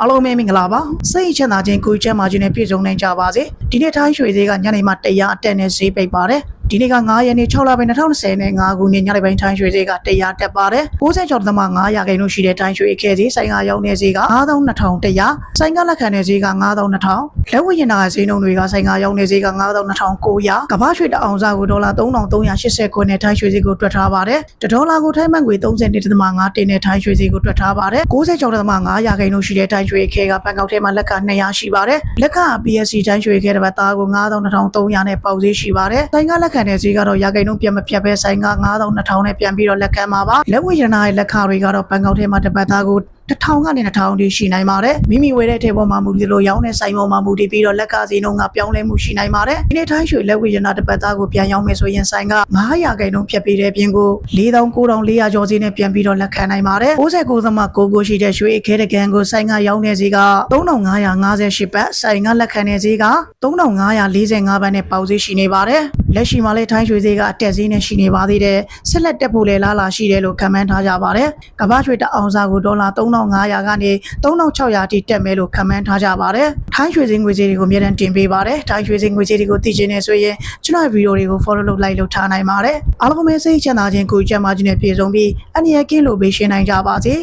အားလုံးပဲမင်္ဂလာပါစိတ်ချမ်းသာခြင်းကိုယ်ချမ်းသာခြင်းနဲ့ပြည့်စုံနိုင်ကြပါစေဒီနေ့ထိုင်းရွှေသေးကညနေမှတရားအတက်နဲ့ဈေးပိတ်ပါတယ် ဒီနေ့က9ရက်နေ့6လပိုင်း2020နဲ့5ခုနှစ်ညနေပိုင်းထိုင်းရွှေသေးကတရားတက်ပါတယ်96သမ900ရာခိုင်နှုန်းရှိတဲ့ထိုင်းရွှေခဲသေးဆိုင်ကရောက်နေဈေးက9200ဆိုင်ကလက်ခံတဲ့ဈေးက9200လက်ဝတ်ရင်နာဈေးနှုန်းတွေကဆိုင်ကရောက်နေဈေးက9900ကမ္ဘာရွှေတအောင်စားကိုဒေါ်လာ3380ခုနဲ့ထိုင်းရွှေဈေးကိုတွက်ထားပါတယ်တဒေါ်လာကိုထိုင်းမန်ငွေ30.5တင်တဲ့ထိုင်းရွှေဈေးကိုတွက်ထားပါတယ်96.5ရာခိုင်နှုန်းရှိတဲ့ထိုင်းရွှေခဲကဘန်ကောက်ထဲမှာလက်က200ရှိပါတယ်လက်က PSC ထိုင်းရွှေခဲတစ်ပတ်သားကို9200နဲ့ပေါက်ဈေးရှိပါတယ်ဆိုင်ကလက်ခံတဲ့ဈေးကတော့ရာခိုင်နှုန်းပြန်မပြတ်ပဲဆိုင်က9200နဲ့ပြန်ပြီးတော့လက်ခံမှာပါလက်ဝတ်ရတနာရဲ့လက်ခတွေကတော့ဘန်ကောက်ထဲမှာတစ်ပတ်သားကို တစ်ထောင်ကနေတစ်ထောင်တိရှိနိုင်ပါတယ်မိမိဝယ်တဲ့ထဲပေါ်မှာမူဒီလိုရောင်းတဲ့ဆိုင်ပေါ်မှာမူတည်ပြီးတော့လက်ကစီနှုန်းကပြောင်းလဲမှုရှိနိုင်ပါတယ်ဒီနေ့ထိုင်းရွှေလက်ဝတ်ရတနာတစ်ပတ်သားကိုပြန်ရောင်းမယ်ဆိုရင်ဆိုင်က900ခိုင်နှုန်းဖြတ်ပြီးတဲ့ပြင်ကို4900ကျော်စီနဲ့ပြန်ပြီးတော့လက်ခံနိုင်ပါတယ်69သမ9ကိုရှိတဲ့ရွှေအခဲတကန်ကိုဆိုင်ကရောင်းတဲ့ဈေးက3558ဘတ်ဆိုင်ကလက်ခံတဲ့ဈေးက3545ဘတ်နဲ့ပေါက်ဈေးရှိနေပါတယ်လက်ရှိမှာလည်းထိုင်းရွှေဈေးကအတက်ဈေးနဲ့ရှိနေပါသေးတယ်ဆက်လက်တက်ဖို့လည်းလားလာရှိတယ်လို့ခန့်မှန်းထားကြပါတယ်ကမ္ဘာရွှေတအောင်စားကိုဒေါ်လာ3500ကနေ3600အထိတက်မယ်လို့ခန့်မှန်းထားကြပါတယ်ထိုင်းရွှေဈေးငွေဈေးတွေကိုအများတန်းတင်ပေးပါတယ်ထိုင်းရွှေဈေးငွေဈေးတွေကိုသိချင်နေဆိုရင်ကျွန်တော်ရဲ့ဗီဒီယိုတွေကို follow လုပ် like လုပ်ထားနိုင်ပါတယ်အားလုံးပဲစိတ်ချမ်းသာခြင်းကိုယ်ကျန်းမာခြင်းနဲ့ပြည့်စုံပြီးအနည်းငယ်ကင်းလို့ပေးရှင်းနိုင်ကြပါစေ